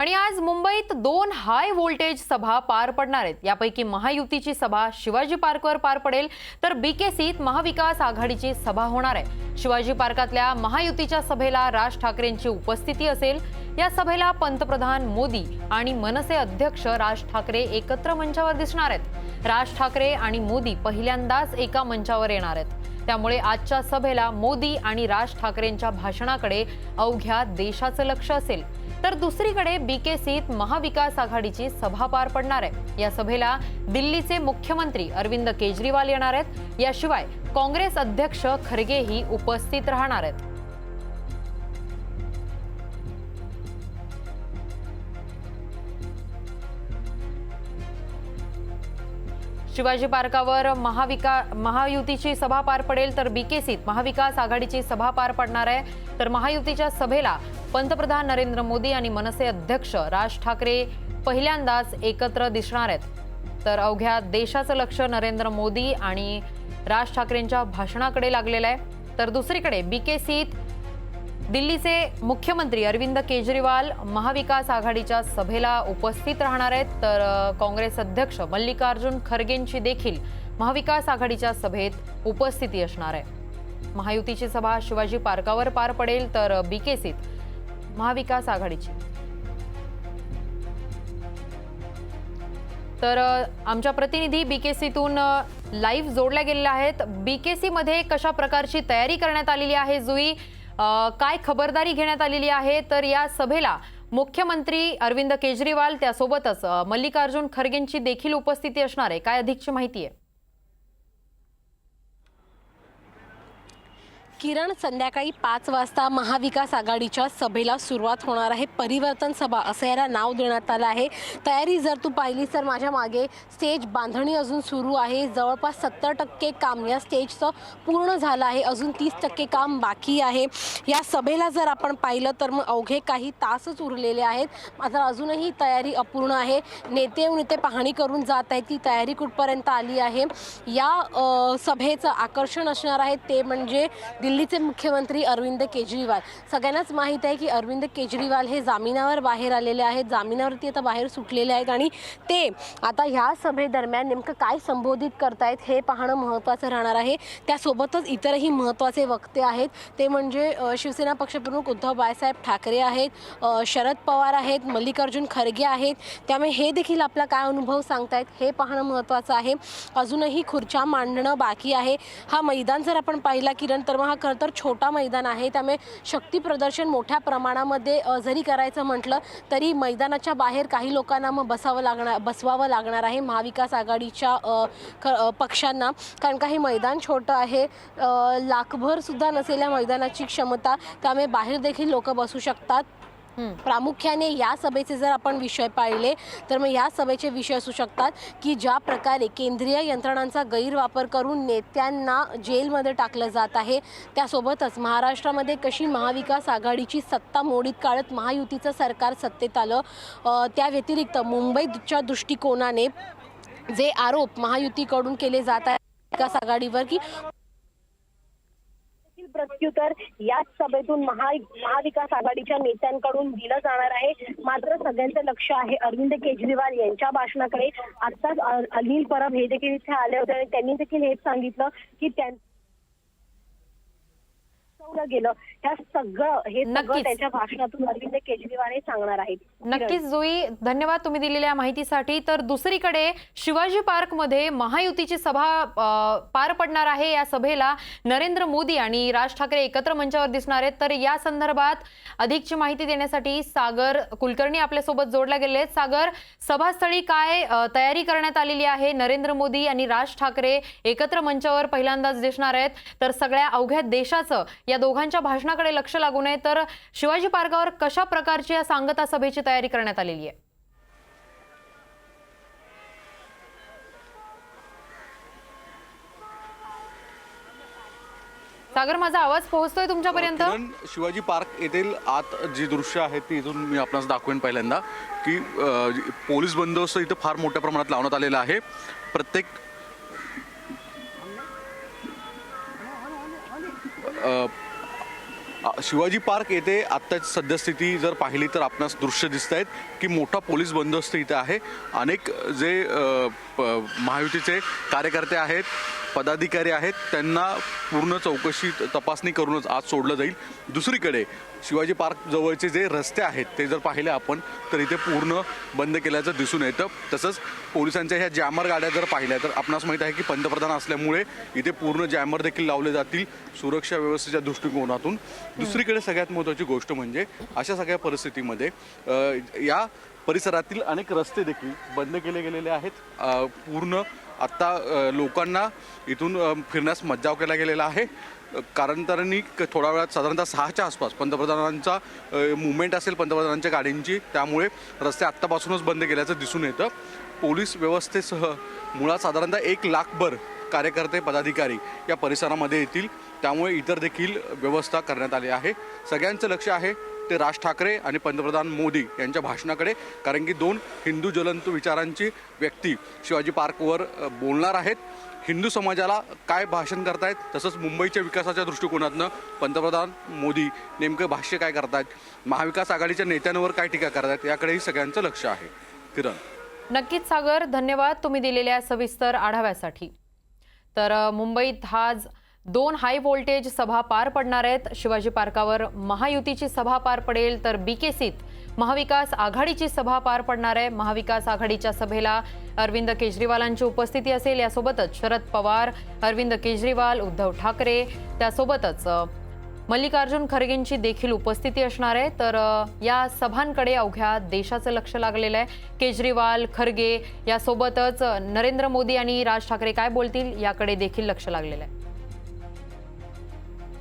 आणि आज मुंबईत दोन हाय व्होल्टेज सभा पार पडणार आहेत. यापैकी महायुतीची सभा शिवाजी पार्कवर पार पडेल तर बीकेसीत महाविकास आघाडीची सभा होणार आहे. शिवाजी पार्कातल्या महायुतीच्या सभेला राज ठाकरेंची उपस्थिती असेल. या सभेला पंतप्रधान मोदी आणि मनसे अध्यक्ष राज ठाकरे एकत्र मंचावर दिसणार आहेत. राज ठाकरे आणि मोदी पहिल्यांदाच एका मंचावर येणार आहेत. त्यामुळे आजच्या सभेला मोदी आणि राज ठाकरेंच्या भाषणाकडे अवघ्या देशाचं लक्ष असेल. तर दुसरीकडे बीकेसीत महाविकास आघाडीची सभा पार पडणार आहे. या सभेला दिल्लीचे मुख्यमंत्री अरविंद केजरीवाल येणार आहेत. याशिवाय काँग्रेस अध्यक्ष खरगेही उपस्थित राहणार आहेत. शिवाजी पार्कावर महाविका महायुतीची सभा पार पडेल तर बीकेसीत महाविकास आघाडीची सभा पार पडणार आहे. तर महायुतीच्या सभेला पंतप्रधान नरेंद्र मोदी आणि मनसे अध्यक्ष राज ठाकरे पहिल्यांदाच एकत्र दिसणार आहेत. तर अवघ्या देशाचं लक्ष नरेंद्र मोदी आणि राज ठाकरेंच्या भाषणाकडे लागलेलं आहे. तर दुसरीकडे बीकेसीत दिल्लीचे मुख्यमंत्री अरविंद केजरीवाल महाविकास आघाडीच्या सभेला उपस्थित राहणार आहेत. तर काँग्रेस अध्यक्ष मल्लिकार्जुन खरगेंची देखील महाविकास आघाडीच्या सभेत उपस्थिती असणार आहे. महायुतीची सभा शिवाजी पार्कावर पार पडेल तर बीकेसीत महाविकास आघाडीची. तर आमच्या प्रतिनिधी बीकेसीतून लाईव्ह जोडल्या गेलेल्या आहेत. बीकेसीमध्ये कशा प्रकारची तयारी करण्यात आलेली आहे जुई? काय खबरदारी घेण्यात आलेली आहे? तर या सभेला मुख्यमंत्री अरविंद केजरीवाल त्यासोबतच मल्लिकार्जुन खरगेंची देखील उपस्थिती असणार आहे. काय अधिकची माहिती आहे? किरण संध्याकाळी पाच वाजता महाविकास आघाडीच्या सभेला सुरुवात होणार आहे. परिवर्तन सभा असं याला नाव देण्यात आलं आहे. तयारी जर तू पाहिलीस तर माझ्या मागे स्टेज बांधणी अजून सुरू आहे. जवळपास सत्तर टक्के काम या स्टेजचं पूर्ण झालं आहे. अजून तीस टक्के काम बाकी आहे. या सभेला जर आपण पाहिलं तर मग अवघे काही तासच उरलेले आहेत. मात्र अजूनही तयारी अपूर्ण आहे. नेते येऊन इथे पाहणी करून जात आहेत. ती तयारी कुठपर्यंत आली आहे? या सभेचं आकर्षण असणार आहे. ते म्हणजे दिल्लीचे मुख्यमंत्री अरविंद केजरीवाल. सगळ्यांनाच माहीत आहे की अरविंद केजरीवाल हे जामिनावर बाहेर आलेले आहेत. जामिनावरती आता बाहेर सुटलेले आहेत आणि ते आता ह्या सभेदरम्यान नेमकं काय संबोधित करतायत हे पाहणं महत्त्वाचं राहणार आहे. त्यासोबतच इतरही महत्त्वाचे वक्ते आहेत. ते म्हणजे शिवसेना पक्षप्रमुख उद्धव बाळासाहेब ठाकरे आहेत शरद पवार आहेत मल्लिकार्जुन खरगे आहेत. त्यामुळे हे देखील आपला काय अनुभव सांगतायत हे पाहणं महत्त्वाचं आहे. अजूनही खुर्च्या मांडणं बाकी आहे. हा मैदान जर आपण पाहिला किरण तर मग हा खरं तर छोटा मैदान आहे. त्यामुळे शक्ती प्रदर्शन मोठ्या प्रमाणामध्ये जरी करायचं म्हटलं तरी मैदानाच्या बाहेर काही लोकांना मग बसावं लागणार बसवावं लागणार आहे महाविकास आघाडीच्या पक्षांना. कारण का हे मैदान छोटं आहे. लाखभरसुद्धा लाखभर सुद्धा नसेल या मैदानाची क्षमता त्यामुळे बाहेर देखील लोक बसू शकतात. प्रामुख्याने या सभेचे जर आपण विषय पाहिले तर मग या सभेचे विषय असू शकतात की ज्या प्रकारे केंद्रीय यंत्रणांचा गैरवापर करून नेत्यांना जेलमध्ये टाकलं जात आहे. त्यासोबतच महाराष्ट्रामध्ये कशी महाविकास आघाडीची सत्ता मोडीत काढत महायुतीचं सरकार सत्तेत आलं त्या व्यतिरिक्त मुंबईच्या दृष्टिकोनाने जे आरोप महायुतीकडून केले जात आहेत विकास आघाडीवर की प्रत्युत्तर याच सभेतून महा महाविकास आघाडीच्या नेत्यांकडून दिलं जाणार आहे. मात्र सगळ्यांचं लक्ष आहे अरविंद केजरीवाल यांच्या भाषणाकडे. आत्ताच अनिल परब हे देखील इथे आले होते आणि त्यांनी देखील हेच सांगितलं की त्यांचं गेलं ह्या सगळं हे सगळं नक्कीच. त्यांच्या भाषणातून अरविंद केजरीवाल हे सांगणार आहेत. नक्कीच जुई धन्यवाद तुम्ही दिलेल्या माहितीसाठी. तर दुसरीकडे शिवाजी पार्कमध्ये महायुतीची सभा अ, पार पडणार आहे या सभेला. नरेंद्र मोदी आणि राज ठाकरे एकत्र मंचावर दिसणार आहेत. तर या संदर्भात अधिकची माहिती देण्यासाठी सागर कुलकर्णी आपल्यासोबत जोडल्या गेले आहेत सागर सभास्थळी काय अ, तयारी करण्यात आलेली आहे? नरेंद्र मोदी आणि राज ठाकरे एकत्र मंचावर पहिल्यांदाच दिसणार आहेत. तर सगळ्या अवघ्या देशाचं या दोघांच्या भाषणाकडे लक्ष लागू नये तर शिवाजी पार्कावर कशा प्रकारची या सांगता सभेची तयारी करण्यात आलेली आहे? सागर माझा आवाज पोहोचतोय तुमच्यापर्यंत? शिवाजी पार्क येथील आत जी दृश्य आहेत ती इथून मी आपणास दाखवेन पहिल्यांदा की पोलीस बंदोबस्त इथं फार मोठ्या प्रमाणात लावण्यात आलेला आहे. प्रत्येक अ, शिवाजी पार्क येथे आत्ताची सद्यस्थिती जर पाहिली तर आपणास दृश्य दिसत आहेत की मोठा पोलीस बंदोबस्त इथे आहे. अनेक जे प- महायुतीचे कार्यकर्ते आहेत पदाधिकारी आहेत त्यांना पूर्ण चौकशी तपासणी करूनच आज सोडलं जाईल. दुसरीकडे शिवाजी पार्क जवळचे जे रस्ते आहेत ते जर पाहिले आपण तर इथे पूर्ण बंद केल्याचं दिसून येतं. तसंच पोलिसांच्या ह्या जॅमर गाड्या जर पाहिल्या तर आपणास माहीत आहे की पंतप्रधान असल्यामुळे इथे पूर्ण जॅमर देखील लावले जातील सुरक्षा व्यवस्थेच्या दृष्टिकोनातून. दुसरीकडे सगळ्यात महत्त्वाची गोष्ट म्हणजे अशा सगळ्या परिस्थितीमध्ये या परिसरातील अनेक रस्ते देखील बंद केले गेलेले आहेत. पूर्ण आत्ता लोकांना इथून फिरण्यास मज्जाव केला गेलेला आहे. कारण त्यांनी क- थोड्या वेळात साधारणतः सहाच्या आसपास पंतप्रधानांचा मुवमेंट असेल पंतप्रधानांच्या गाडींची त्यामुळे रस्ते आत्तापासूनच बंद केल्याचं दिसून येतं. पोलीस व्यवस्थेसह मुळात साधारणतः एक लाखभर कार्यकर्ते पदाधिकारी या परिसरामध्ये येतील. त्यामुळे इतर देखील व्यवस्था करण्यात आली आहे. सगळ्यांचं लक्ष आहे ते राज ठाकरे आणि पंतप्रधान मोदी यांच्या भाषणाकडे कारण की दोन हिंदू ज्वलंत विचारांची व्यक्ती शिवाजी पार्कवर बोलणार आहेत. हिंदू समाजाला काय भाषण करतायत तसंच मुंबईच्या विकासाच्या दृष्टिकोनातनं पंतप्रधान मोदी नेमकं भाष्य काय करतायत महाविकास आघाडीच्या नेत्यांवर काय टीका करतायत याकडेही सगळ्यांचं लक्ष आहे. किरण. नक्कीच सागर धन्यवाद तुम्ही दिलेल्या सविस्तर आढाव्यासाठी. तर मुंबईत आज दोन हाय व्होल्टेज सभा पार पडणार आहेत. शिवाजी पार्कावर महायुतीची सभा पार पडेल तर बीकेसीत महाविकास आघाडीची सभा पार पडणार आहे. महाविकास आघाडीच्या सभेला अरविंद केजरीवालांची उपस्थिती असेल. यासोबतच शरद पवार अरविंद केजरीवाल उद्धव ठाकरे त्यासोबतच मल्लिकार्जुन खरगेंची देखील उपस्थिती असणार आहे. तर या सभांकडे अवघ्या देशाचं लक्ष लागलेलं आहे. केजरीवाल खरगे यासोबतच नरेंद्र मोदी आणि राज ठाकरे काय बोलतील याकडे देखील लक्ष लागलेलं आहे.